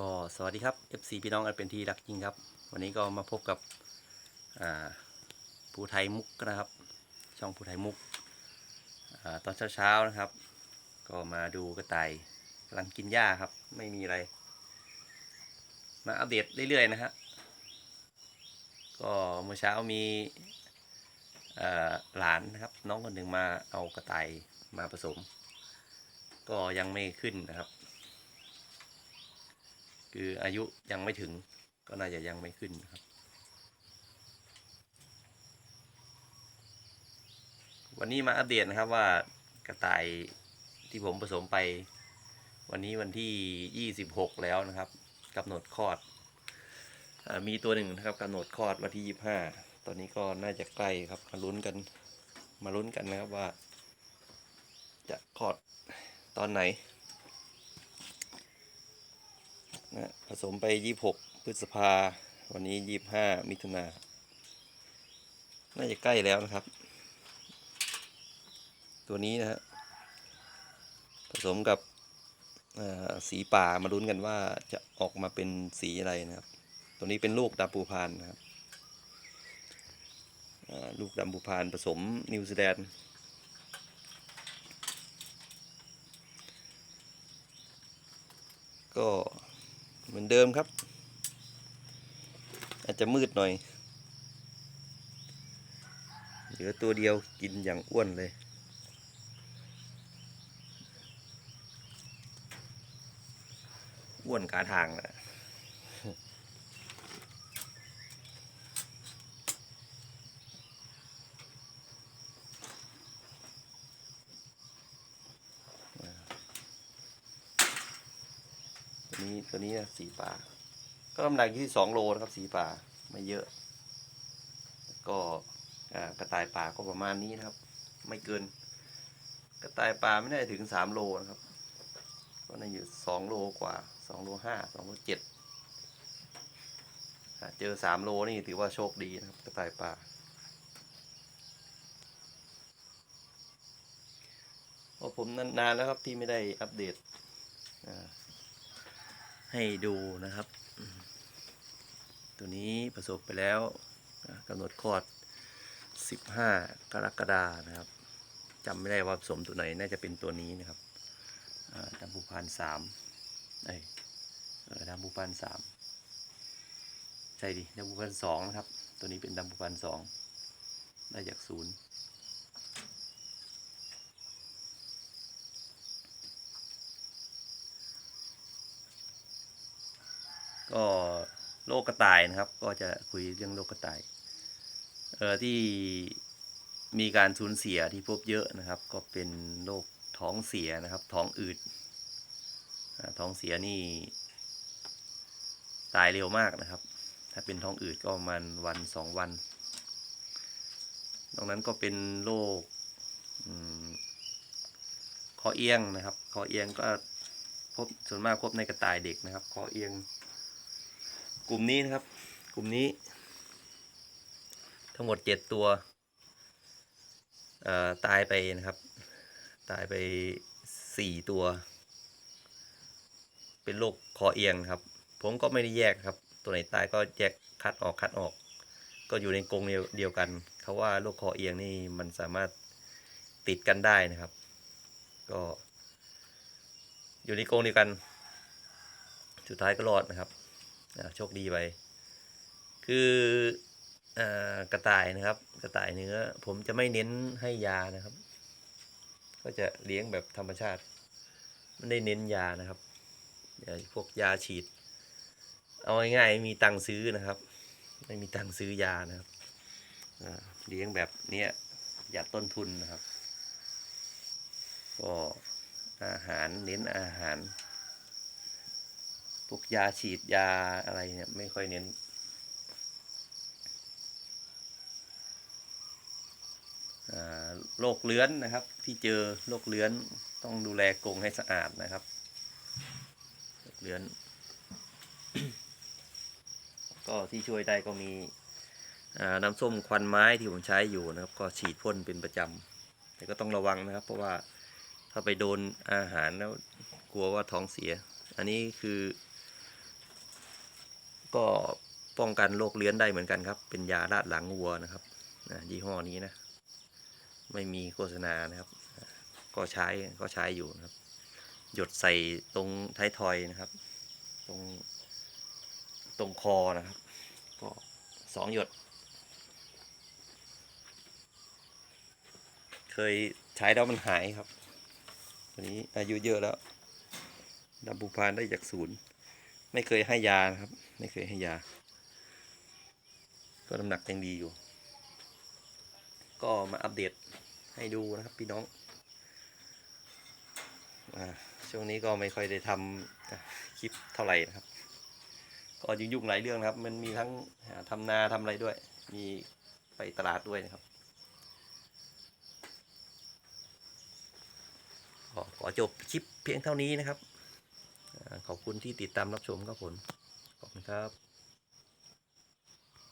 ก็สวัสดีครับ FC พี่น้องอันเป็นที่รักจริงครับ วันนี้ก็มาพบกับอ่าภูไทยมุกนะครับ ช่องภูไทยมุกอตอนเช้าๆนะครับ ก็มาดูกระต่ายกำลังกินหญ้าครับ ไม่มีอะไร มาอัปเดตเรื่อยๆนะฮะก็เมื่อเช้ามีหลานนะครับ น้องคนหนึ่งมาเอากระต่ายมาผสม ก็ยังไม่ขึ้นนะครับ คืออายุยังไม่ถึงก็น่าจะยังไม่ขึ้นครับ วันนี้มาอัปเดตนะครับว่ากระต่ายที่ผมผสมไป วันนี้วันที่ 26 แล้วนะครับกำหนดคลอดอมีตัวหนึ่งนะครับกำหนดคลอดวันที่ 25 ตอนนี้ก็น่าจะใกล้ครับมาลุ้นกันมาลุ้นกันนะครับว่า จะคลอดตอนไหน นะผสมไป 26 พฤษภา วันนี้ 25 มิถุนาน่าจะใกล้แล้วนะครับ ตัวนี้นะฮะผสมกับสีป่ามาลุ้นกันว่าจะออกมาเป็นสีอะไรนะครับ ตัวนี้เป็นลูกดำปูพานนะครับลูกดำปูพานผสมนิวซีแลนด์ก็ เหมือนเดิมครับ อาจจะมืดหน่อย เหลือตัวเดียวกินอย่างอ้วนเลยอ้วนกาทางนะ ตัวนี้ตัวนี้นะสีป่า ก็น้ำหนักอยู่ที่สองโลนะครับ สีป่าไม่เยอะ ก็กระต่ายป่าก็ประมาณนี้นะครับ ไม่เกิน กระต่ายป่าไม่ได้ถึงสามโลนะครับ ก็น่าอยู่สองโลกว่าสองโลห้าสองโลเจ็ดเจอสามโลนี่ถือว่าโชคดีนะครับ กระต่ายป่าเพราะผมนานๆแล้วครับที่ไม่ได้อัปเดตอ่า ให้ดูนะครับ ตัวนี้ประสบไปแล้วกำหนดคลอด 15 กรกฎานะครับจำไม่ได้ว่าผสมตัวไหนน่าจะเป็นตัวนี้นะครับอ่าดำบูพานสามเอ้ยดำบูพานสามใช่ดิดำบูพานสองนะครับ ตัวนี้เป็นดำบูพานสองได้จากศูนย์ ก็โรคกระต่ายนะครับ ก็จะคุยเรื่องโรคกระต่าย เออที่มีการสูญเสียที่พบเยอะนะครับ ก็เป็นโรคท้องเสียนะครับ ท้องอืดท้องเสียนี่ ตายเร็วมากนะครับ ถ้าเป็นท้องอืดก็ประมาณวันสองวันนอกนั้นก็เป็นโรคคอเอียงนะครับ คอเอียงก็พบส่วนมากพบในกระต่ายเด็กนะครับ คอเอียง กลุ่มนี้นะครับ กลุ่มนี้ ทั้งหมดเจ็ดตัวตายไปนะครับ ตายไปสี่ตัว เป็นโรคคอเอียงครับ ผมก็ไม่ได้แยกครับ ตัวไหนตายก็แยกคัดออกคัดออก ก็อยู่ในกรงเดียวกัน เขาว่าโรคคอเอียงนี่มันสามารถติดกันได้นะครับ ก็อยู่ในกรงเดียวกัน สุดท้ายก็รอดนะครับ โชคดีไป คืออกระต่ายนะครับ กระต่ายเนื้อ ผมจะไม่เน้นให้ยานะครับ ก็จะเลี้ยงแบบธรรมชาติ ไม่ได้เน้นยานะครับพวกยาฉีด เอาง่ายๆมีตังค์ซื้อนะครับ ไม่มีตังค์ซื้อยานะครับเลี้ยงแบบเนี้ยประหยัดต้นทุนนะครับ ก็อาหารเน้นอาหาร วกยาฉีดยาอะไรเนี่ยไม่ค่อยเน้น โรคเลื้อนนะครับ ที่เจอโรคเลื้อนต้องดูแลกรงให้สะอาดนะครับโรคเลื้อน ก็ที่ช่วยได้ก็มีน้ำส้มควันไม้ที่ผมใช้อยู่นะครับ ก็ฉีดพ่นเป็นประจำแต่ก็ต้องระวังนะครับ เพราะว่าถ้าไปโดนอาหารแล้วกลัวว่าท้องเสีย อันนี้คือ ก็ป้องกันโรคเลื้อนได้เหมือนกันครับ เป็นยาลาดหลังวัวนะครับนะยี่ห้อนี้นะ ไม่มีโฆษณานะครับ ก็ใช้ก็ใช้อยู่นะครับ หยดใส่ตรงท้ายทอยนะครับ ตรงตรงคอนะครับ ก็สองหยด เคยใช้แล้วมันหายครับ ตัวนี้อายุเยอะแล้วดับบูพานได้จากศูนย์ ไม่เคยให้ยานะครับ ไม่เคยให้ยา ก็น้ำหนักยังดีอยู่ ก็มาอัปเดตให้ดูนะครับพี่น้องอช่วงนี้ก็ไม่ค่อยได้ทำคลิปเท่าไหร่นะครับ ก็ยุ่งๆหลายเรื่องนะครับ มันมีทั้งทำนาทำอะไรด้วย มีไปตลาดด้วยนะครับขอจบคลิปเพียงเท่านี้นะครับ ขอบคุณที่ติดตามรับชมครับผม ขอบคุณครับ